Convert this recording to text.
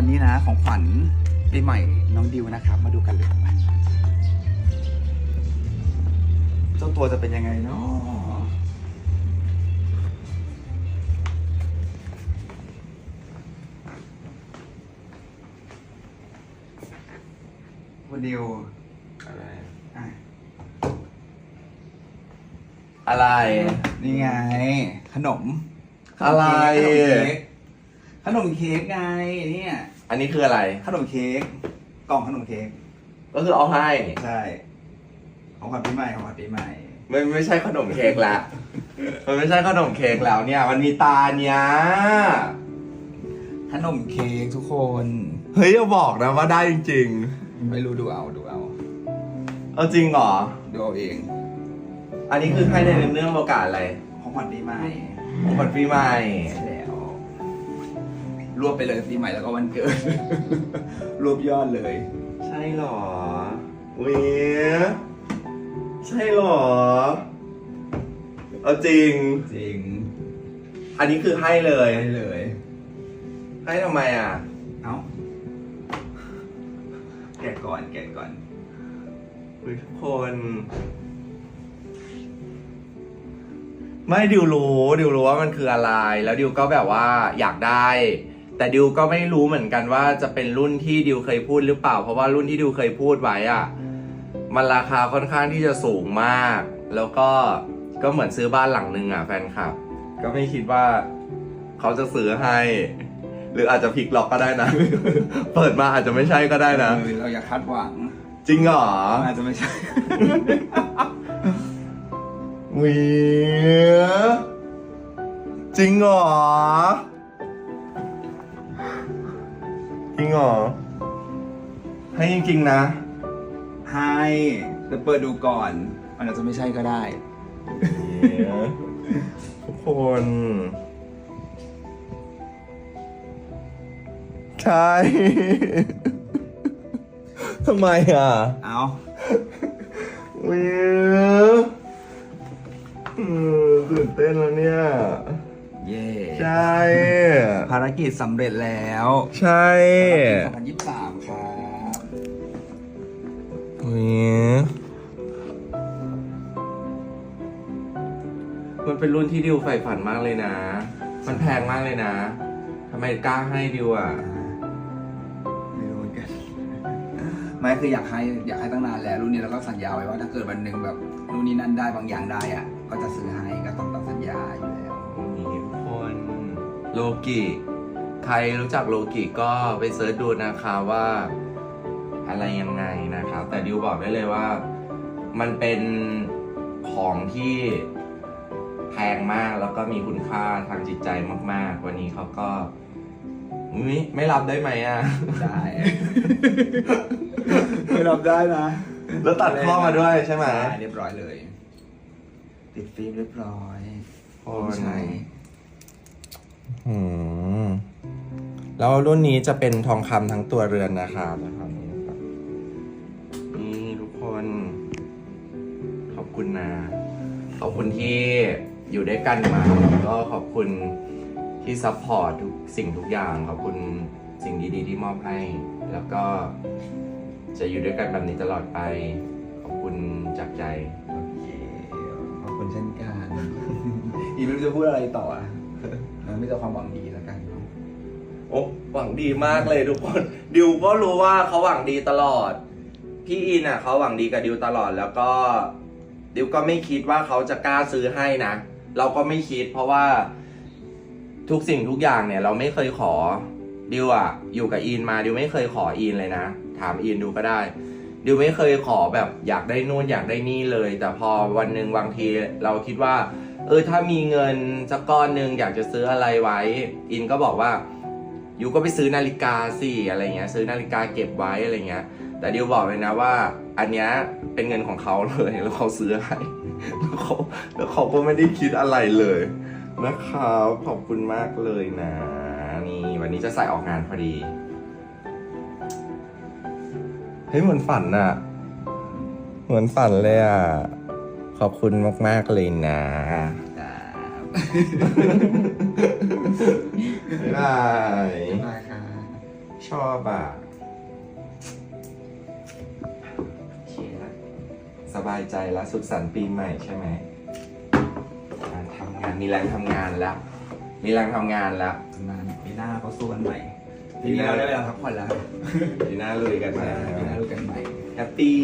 คนนี่นะ ของขวัญปีใหม่น้องดิวนะครับ มาดูกันเลยมาเจ้าตัวจะเป็นยังไงเนาะคุณดิวอะไรอะอะไร นี่ไง ขนม อะไร ขนมเค้ก ขนมเค้กไงเนี่ยอันนี้คืออะไร ขนมเค้กกล่องขนมเค้กก็คือเอาให้ ใช่ ของขวัญปีใหม่ของขวัญปีใหม่ มันไม่ใช่ขนมเค้กละ มันไม่ใช่ขนมเค้กแล้วเนี่ย มันมีตาเนี้ยขนมเค้กทุกคน เฮ้ยอย่าบอกนะว่าได้จริงไม่รู้ดูเอาดูเอาๆ เอาจริงเหรอ ดูเอาเอง อันนี้คือให้ในเนื่องโอกาสอะไรของขวัญปีใหม่ ของขวัญปีใหม่ ใช่แล้ว รวบไปเลยปีใหม่แล้วก็วันเกิด รวบยอดเลย ใช่เหรอวิใช่เหรอ เอาจริง จริง อันนี้คือให้เลยได้เลย ให้ทำไมอะ เอ้า แกะก่อน แกะก่อนอุ๊ยทุกคน ไม่ดิวรู้ดิวรู้ว่ามันคืออะไร แล้วดิวก็แบบว่าอยากได้ แต่ดิวก็ไม่รู้เหมือนกันว่าจะเป็นรุ่นที่ดิวเคยพูดหรือเปล่า เพราะว่ารุ่นที่ดิวเคยพูดไว้อะมันราคาค่อนข้างที่จะสูงมาก แล้วก็ก็เหมือนซื้อบ้านหลังนึงอะแฟนคลับ ก็ไม่คิดว่าเขาจะซื้อให้ หรืออาจจะพลิกล็อกก็ได้นะ เปิดมาอาจจะไม่ใช่ก็ได้นะเออเราอย่าคาดหวัง จริงเหรอ อาจจะไม่ใช่หวีจริงเหรอ จริงเหรอ ให้จริงๆนะ ให้แต่เปิดดูก่อนมันอาจจะไม่ใช่ก็ได้ทุกคน ใช่ ทำไมอะเอาวิวอืมตื่นเต้นแล้วเนี่ย เย่ใช่ ภารกิจสำเร็จแล้วใช่สองพันยี่สิบสามครับวิวมันเป็นรุ่นที่ดิวใฝ่ฝันมากเลยนะ มันแพงมากเลยนะทำไมกล้าให้ดิวอะ ไม่รู้เหมือนกันไม่คืออยากให้อยากให้ตั้งนานแล้วรุ่นนี้เราก็สัญญาไว้ว่าถ้าเกิดวันหนึ่งแบบรุ่นนี้นั่นได้บางอย่างได้อะ ก็จะซื้อให้ก็ต้องต้องสัญญาอยู่แล้วนี่ทุกคน โลกิใครรู้จักโลกิก็ไปเสิร์ชดูนะคะว่า อะไรยังไงนะครับ แต่ดิวบอกได้เลยว่า มันเป็นของที่แพงมากแล้วก็มีคุณค่าทางจิตใจมาก ๆ วันนี้เขาก็อุ๊ยไม่รับได้ไหมอะ ได้ ไม่รับได้นะแล้วตัดข้อมาด้วยใช่ไหมใช่เรียบร้อยเลย ติดฟิล์มเรียบร้อย โอ้ยใช่อืม แล้วรุ่นนี้จะเป็นทองคำทั้งตัวเรือนนะครับนะครับ นี่ทุกคน ขอบคุณนะ ขอบคุณที่อยู่ด้วยกันมา แล้วก็ขอบคุณที่ซัพพอร์ตทุกสิ่งทุกอย่าง ขอบคุณสิ่งดีๆที่มอบให้ แล้วก็จะอยู่ด้วยกันแบบนี้ตลอดไป ขอบคุณจากใจ โอเค ขอบคุณเช่นกัน อีไม่รู้จะพูดอะไรต่ออะ มันไม่แต่ความหวังดีแล้วกันเนาะโอ้หวังดีมากเลยทุกคน ดิวก็รู้ว่าเขาหวังดีตลอด พี่อินอะเขาหวังดีกับดิวตลอดแล้วก็ ดิวก็ไม่คิดว่าเขาจะกล้าซื้อให้นะ เราก็ไม่คิดเพราะว่าทุกสิ่งทุกอย่างเนี่ย เราไม่เคยขอ ดิวอะ อยู่กับอินมาดิวไม่เคยขออินเลยนะ ถามอินดูก็ได้ ดิวไม่เคยขอแบบอยากได้นู่นอยากได้นี่เลย แต่พอวันหนึ่งบางทีเราคิดว่า เออถ้ามีเงินสักก้อนหนึ่งอยากจะซื้ออะไรไว้ อินก็บอกว่ายูก็ไปซื้อนาฬิกาสิอะไรเงี้ยซื้อนาฬิกาเก็บไว้อะไรเงี้ย แต่ดิวบอกเลยนะว่า อันเนี้ยเป็นเงินของเขาเลยแล้วเขาซื้อให้แล้วเขาแล้วเขาก็ไม่ได้คิดอะไรเลยนะครับขอบคุณมากเลยนะนี่วันนี้จะใส่ออกงานพอดีเฮ้ยเหมือนฝันอะเหมือนฝันเลยอะ ขอบคุณมาก ๆ เลยนะครับบ๊ายบายได้ครับชอบอะโอเคละสบายใจแล้วสุขสันต์ปีใหม่ใช่ไหมการทำงานมีแรงทำงานแล้ว มีแรงทำงานแล้วทำงานปีหน้าก็สู้กันใหม่ปีนี้เราได้เวลาพักผ่อนแล้วปีหน้าลุยกันปีนะหน้าดูกันใหม่แฮปปี้